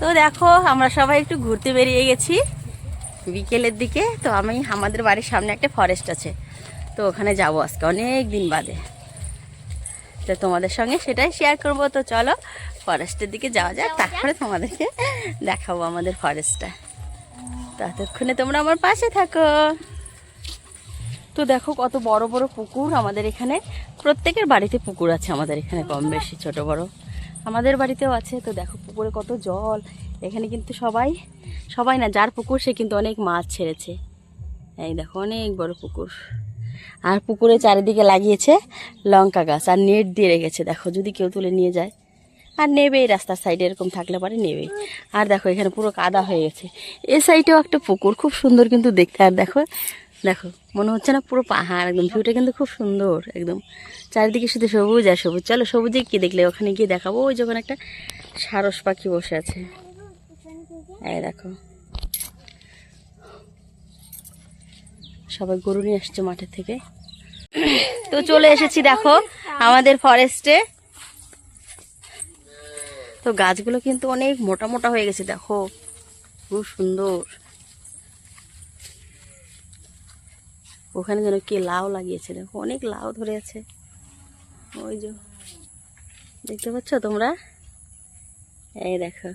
তো দেখো, আমরা সবাই একটু ঘুরতে বেরিয়ে গেছি বিকেলের দিকে। তো আমি, আমাদের বাড়ির সামনে একটা ফরেস্ট আছে। তো ওখানে যাব আজকে, অনেক দিন বাদে। তো তোমাদের সঙ্গে সেটাই শেয়ার করব। তো চলো ফরেস্টের দিকে যাওয়া যাক, তারপরে তোমাদেরকে দেখাবো আমাদের ফরেস্টটা ততক্ষণে তোমরা আমার পাশে থাকো। তো দেখো, কত বড় বড় পুকুর আমাদের এখানে। প্রত্যেকের বাড়িতে পুকুর আছে আমাদের এখানে কম বেশি, ছোট বড়। আমাদের বাড়িতেও আছে, তো দেখো পুকুরে কত জল। এখানে কিন্তু সবাই সবাই না, যার পুকুর সে কিন্তু অনেক মাছ ছেড়েছে। এই দেখো, অনেক বড় পুকুর। আর পুকুরে চারিদিকে লাগিয়েছে লঙ্কা গাছ আর নেট দিয়ে রেখেছে, দেখো, যদি কেউ তুলে নিয়ে যায়। আর নেবে রাস্তার সাইডে এরকম থাকলে পরে নেবে আর দেখো, এখানে পুরো কাদা হয়ে গেছে। এ সাইডেও একটা পুকুর, খুব সুন্দর কিন্তু দেখতে, আর দেখো দেখো, মনে হচ্ছে না পুরো পাহাড়, একদম ভিউটা কিন্তু খুব সুন্দর, একদম। চারিদিকে শুধু সবুজ আর সবুজ। চলো সবুজে কি দেখলে? ওখানে গিয়ে দেখাবো। ওই যখন একটা সারস পাখি বসে আছে। এই দেখো। সবাই গরু নিয়ে আসছে মাঠের থেকে। তো চলে এসেছি, দেখো, আমাদের ফরেস্টে তো গাছগুলো কিন্তু অনেক মোটা মোটা হয়ে গেছে, দেখো। খুব সুন্দর। ওখানে যেন কে লাউ লাগিয়েছে, দেখো অনেক লাউ ধরে আছে। ওই যে, দেখতে পাচ্ছ তোমরা? এই দেখো,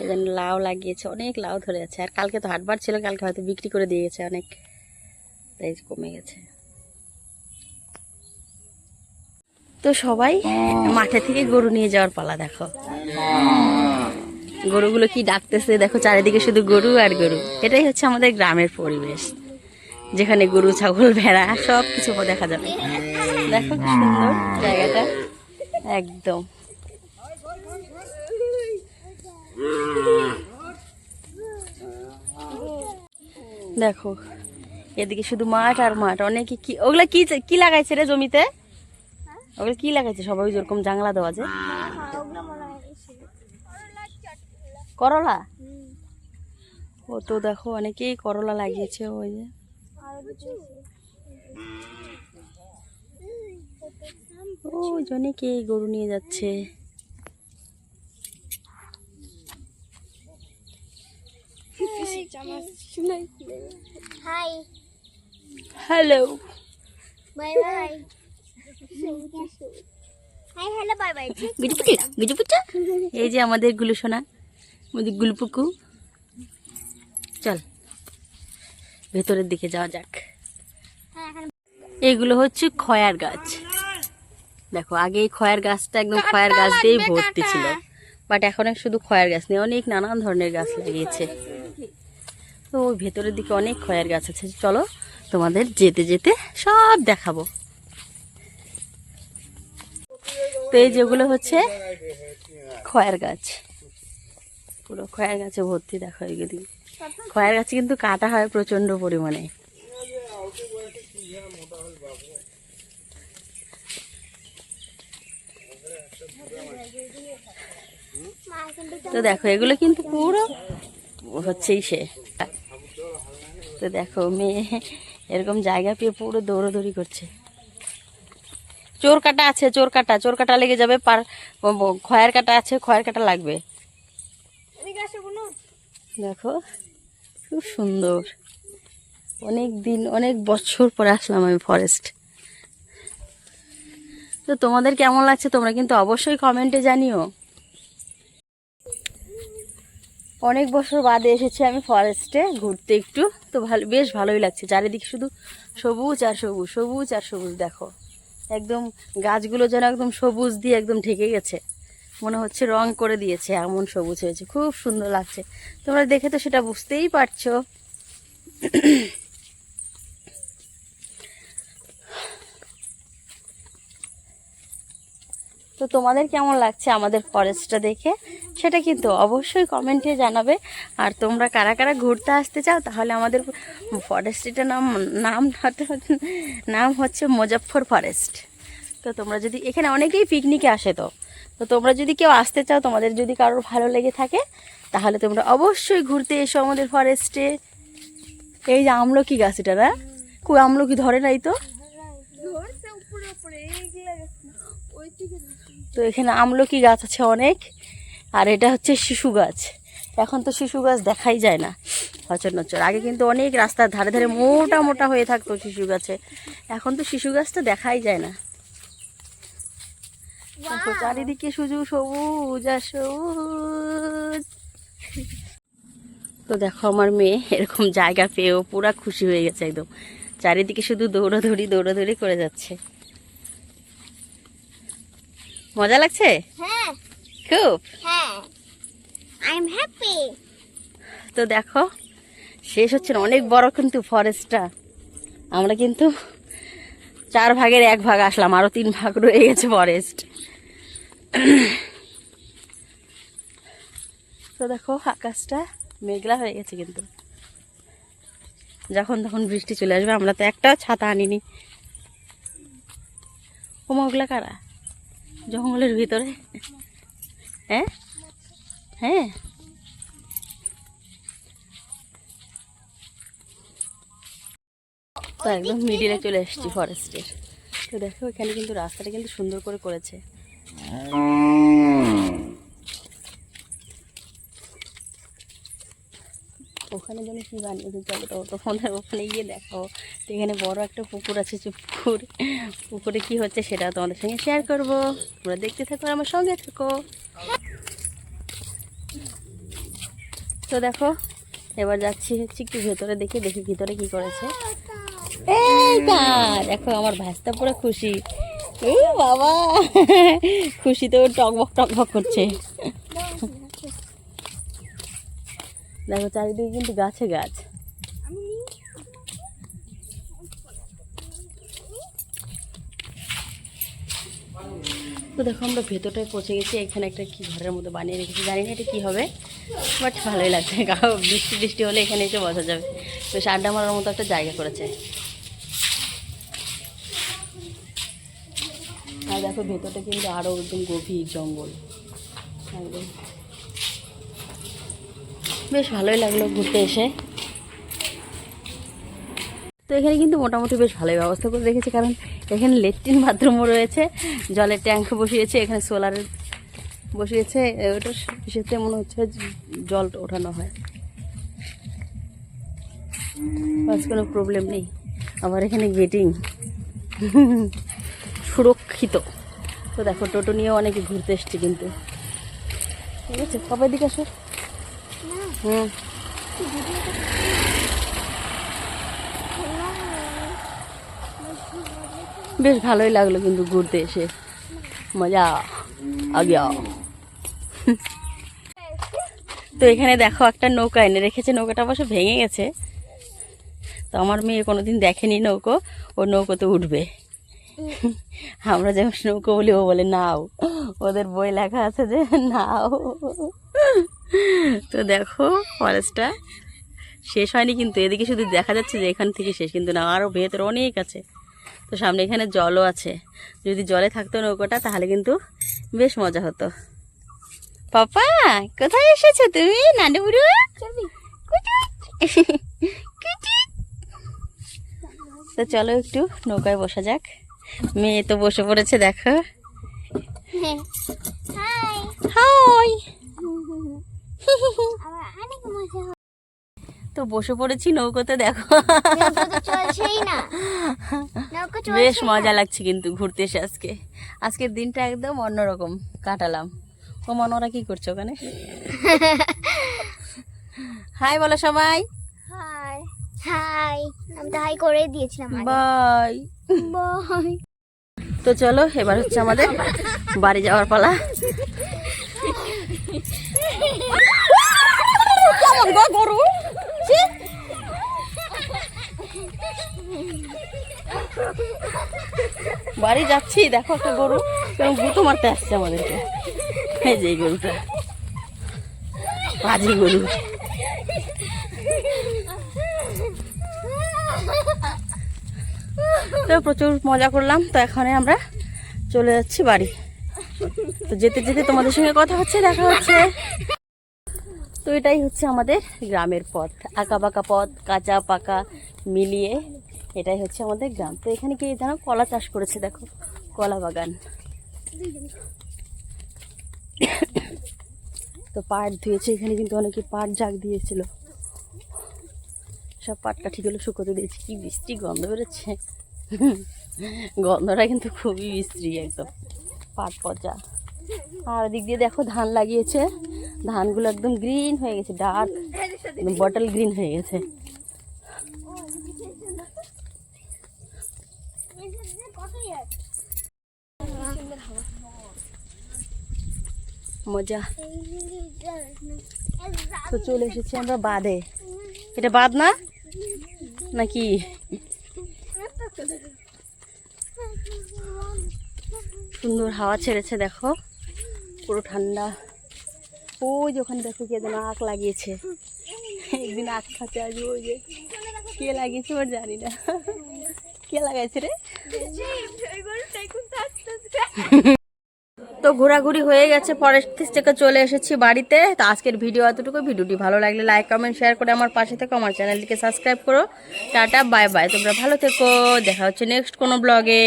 এই যেন লাউ লাগিয়েছে, অনেক লাউ ধরে আছে। আর কালকে তো হাটবার ছিল, কালকে হয়তো বিক্রি করে দিয়েছে অনেক। তাই কমে গেছে। তো সবাই, মাঠে থেকে গরু নিয়ে যাওয়ার পালা, দেখো। গরুগুলো কি ডাকতেছে, দেখো চারিদিকে শুধু গরু আর গরু। এটাই হচ্ছে আমাদের গ্রামের পরিবেশ। যেখানে গরু, ছাগল, ভেড়া সব কিছু দেখা যাবে। দেখো কি সুন্দর জায়গাটা। একদম। দেখো, এদিকে শুধু মাঠ আর মাঠ। অনেকে কি ওগুলা কি কি লাগাইছে রে জমিতে? ওগুলো কি লাগাইছে সবাই? যেরকম জাংলা দেওয়া যে করলা? ও তো দেখো, অনেকেই করলা লাগিয়েছে, ওই যে। ওই যে গরু নিয়ে যাচ্ছে। হ্যালো বাই বাই এই যে আমাদের গুলু সোনা আমাদের গুলপুকু। চল। ভেতরের দিকে যাওয়া যাক। হ্যাঁ এখন এইগুলো হচ্ছে খয়ার গাছ। দেখো আগে এই খয়ার গাছটা একদম খয়ার গাছ দিয়েই ভর্তি ছিল। বাট এখন শুধু খয়ার গাছ নেই অনেক নানান ধরনের গাছ লাগিয়েছে। তো ওই ভেতরের দিকে অনেক খয়ার গাছ আছে। চলো তোমাদের যেতে যেতে সব দেখাবো। তো এই যেগুলো হচ্ছে খয়ার গাছ। পুরো খয়ার গাছে ভর্তি দেখো এগুলি খয়ার গাছে কিন্তু কাটা হয় প্রচণ্ড পরিমাণে। তো দেখো এগুলো কিন্তু পুরো হচ্ছেই সে। তো দেখো মেয়ে এরকম জায়গা পেয়ে পুরো দৌড়াদৌড়ি করছে। চোর কাটা আছে চোর কাটা চোর কাটা লেগে যাবে পার খয়ের কাটা আছে খয়ের কাটা লাগবে। দেখো। খুব সুন্দর। অনেক দিন, অনেক বছর পরে আসলাম আমি ফরেস্ট তো তোমাদের কেমন লাগছে তোমরা কিন্তু অবশ্যই কমেন্টে জানিও। অনেক বছর বাদে এসেছি আমি ফরেস্টে ঘুরতে একটু। তো ভালো, বেশ ভালোই লাগছে। চারিদিকে শুধু সবুজ আর সবুজ সবুজ আর সবুজ, দেখো। একদম গাছগুলো যেন একদম সবুজ দিয়ে একদম ঢেকে গেছে। মনে হচ্ছে রং করে দিয়েছে, এমন সবুজ হয়েছে, খুব সুন্দর লাগছে। তোমরা দেখে তো সেটা বুঝতেই পারছ। তো তোমাদের কেমন লাগছে আমাদের ফরেস্টটা দেখে? সেটা কিন্তু অবশ্যই কমেন্টে জানাবে। আর তোমরা কারা কারা ঘুরতে আসতে চাও, তাহলে আমাদের ফরেস্টটার নাম নাম নাম হচ্ছে মুজফ্ফর ফরেস্ট তো তোমরা যদি, এখানে অনেকেই পিকনিকে আসে তো। তো তোমরা যদি কেউ আসতে চাও তোমাদের যদি কারোর ভালো লেগে থাকে তাহলে তোমরা অবশ্যই ঘুরতে এসো আমাদের ফরেস্টে এই যে আমলকি গাছ এটা না? খুব আমলকি ধরে নাই তো? তো এখানে আমলকি গাছ আছে অনেক আর এটা হচ্ছে শিশু গাছ। এখন তো শিশু গাছ দেখাই যায় না হচর আগে কিন্তু অনেক রাস্তার ধারে ধারে মোটা মোটা হয়ে থাকতো শিশু গাছে। এখন তো শিশু গাছ তো দেখাই যায় না। দেখো চারিদিকে শুধু সবুজ আর সবুজ। তো দেখো আমার মেয়ে এরকম জায়গা পেয়েও পুরা খুশি হয়ে গেছে একদম। চারিদিকে শুধু দৌড়াদৌড়ি দৌড়াদৌড়ি করে যাচ্ছে। মজা লাগছে? হ্যাঁ। খুব? হ্যাঁ। তো দেখো শেষ হচ্ছে অনেক বড় কিন্তু ফরেস্টটা আমরা কিন্তু চার ভাগের এক ভাগ আসলাম আরও তিন ভাগ রয়ে গেছে ফরেস্ট তো দেখো, আকাশটা মেঘলা হয়ে গেছে কিন্তু। যখন তখন বৃষ্টি চলে আসবে, আমরা তো একটা ছাতা আনিনি। ওমা, ওগুলা কারা? জঙ্গলের ভিতরে? হ্যাঁ? হ্যাঁ? তো একদম মিডিলে চলে এসেছি ফরেস্টের তো দেখো এখানে কিন্তু রাস্তাটা কিন্তু সুন্দর করে করেছে। ওখানে যেন কি বানিয়েছে চলো তো তো ফোনের ওখানে গিয়ে দেখো। তো এখানে বড় একটা পুকুর আছে যে পুকুর। পুকুরে কি হচ্ছে সেটা তোমাদের সঙ্গে শেয়ার করব। তোমরা দেখতে থাকো আমার সঙ্গে থাকো। তো দেখো এবার যাচ্ছি হচ্ছে একটু ভেতরে দেখি দেখি ভিতরে কি করেছে। এই দেখো আমার ভাস্তা পুরো খুশি। এই বাবা খুশিতে ও টকবক টকবক করছে। দেখো চারিদিকে কিন্তু গাছে গাছ। তো দেখো আমরা ভেতরটায় পৌঁছে গেছি, এখানে একটা কি ঘরের মতো বানিয়ে রেখেছি, জানি না এটা কী হবে বাট ভালোই লাগছে। কারণ বৃষ্টি বৃষ্টি হলে এখানে এসে বসা যাবে। বেশ আড্ডা মারার মতো একটা জায়গা করেছে আর দেখো, ভেতরটা কিন্তু আরও একদম গভীর জঙ্গল। বেশ ভালোই লাগল ঘুরতে এসে। তো এখানে কিন্তু মোটামুটি বেশ ভালোই ব্যবস্থা করে রেখেছে, কারণ এখানে লেট্রিন বাথরুমও রয়েছে, জলের ট্যাঙ্ক বসিয়েছে, এখানে সোলারের বসিয়েছে, ওটা সেতে মনে হচ্ছে জল ওঠানো হয়। বাস, কোনো প্রবলেম নেই। আবার এখানে গেটিং সুরক্ষিত। তো দেখো, টোটো নিয়েও অনেকে ঘুরতে এসছে কিন্তু। ঠিক আছে, কবে দিকে আসো? হুম। বেশ ভালোই লাগল কিন্তু ঘুরতে এসে। মজা। আগে তো এখানে দেখো একটা নৌকা এনে রেখেছে, নৌকাটা অবশ্য ভেঙে গেছে। তো আমার মেয়ে কোনোদিন দেখেনি নৌকো, ও নৌকোতে উঠবে। আমরা যেমন নৌকো বলি ও বলে নাও। ওদের বই লেখা আছে যে নাও। তো দেখো ফরেস্টটা শেষ হয়নি কিন্তু এদিকে শুধু দেখা যাচ্ছে যে এখান থেকে শেষ কিন্তু না আরও ভেতরে অনেক আছে। তো সামনে এখানে জলও আছে। যদি জলে থাকতো নৌকোটা তাহলে কিন্তু বেশ মজা হতো। পাপা কোথায় এসেছ তুমি নানু বুড়ো? তো চলো একটু নৌকায় বসা যাক। মেয়ে তো বসে পড়েছে দেখো। হাই। হয় তো বসে পড়েছি নৌকোতে দেখো। বেশ মজা লাগছে কিন্তু ঘুরতে এসে আজকে। আজকের দিনটা একদম অন্যরকম কাটালাম। ও মনোরা কি করছ ওখানে? হাই বলো সবাই। হাই আমি তো হাই করে দিয়েছিলাম বাই বাই তো চলো এবার হচ্ছে আমাদের বাড়ি যাওয়ার পালা। গরু বাড়ি যাচ্ছি দেখো একটা গরু। কেমন গুঁতো মারতে আসছে আমাদেরকে। এই যে গরুটা। বাজি গরু। তো প্রচুর মজা করলাম, তো এখানে আমরা চলে যাচ্ছি বাড়ি। তো যেতে যেতে তোমাদের সঙ্গে কথা হচ্ছে, দেখা হচ্ছে। তো এটাই হচ্ছে আমাদের গ্রামের পথ আঁকা বাঁকা পথ, কাঁচা পাকা মিলিয়ে এটাই হচ্ছে আমাদের গ্রাম। তো এখানে কি যেন কলা চাষ করেছে, দেখো, কলা বাগান। তো পাট ধুয়েছে, এখানে কিন্তু অনেকে পাট জাগ দিয়েছিল। সব পাট কাঠিগুলো শুকোতে দিয়েছি। কি বৃষ্টি গন্ধ বেরোচ্ছে। গন্ধটা কিন্তু খুবই বিশ্রী একদম। পাট পচা। আর ওদিক দিয়ে দেখো ধান লাগিয়েছে। ধানগুলো একদম গ্রিন হয়ে গেছে ডার্ক বটল গ্রিন হয়ে গেছে। মজা। তো চলে এসেছি আমরা বাদে এটা বাদ না? নাকি? সুন্দর হাওয়া ছেড়েছে, দেখো। পুরো ঠান্ডা। ওই যে ওখানে দেখো কে যেন আখ লাগিয়েছে। একদিন আখ খাতে আসবে ওই যে। কে লাগিয়েছে ওর জানি না। কে লাগাইছে রে? তো ঘোরাঘুরি হয়ে গেছে ফরেস্ট থেকে চলে এসেছি বাড়িতে। তো আজকের ভিডিও এতটুকু ভিডিওটি ভালো লাগলে লাইক কমেন্ট শেয়ার করে আমার পাশে থেকে, আমার চ্যানেলটিকে সাবস্ক্রাইব করো। টাটা বাই বাই তোমরা ভালো থেকো। দেখা হচ্ছে নেক্সট কোনো ব্লগে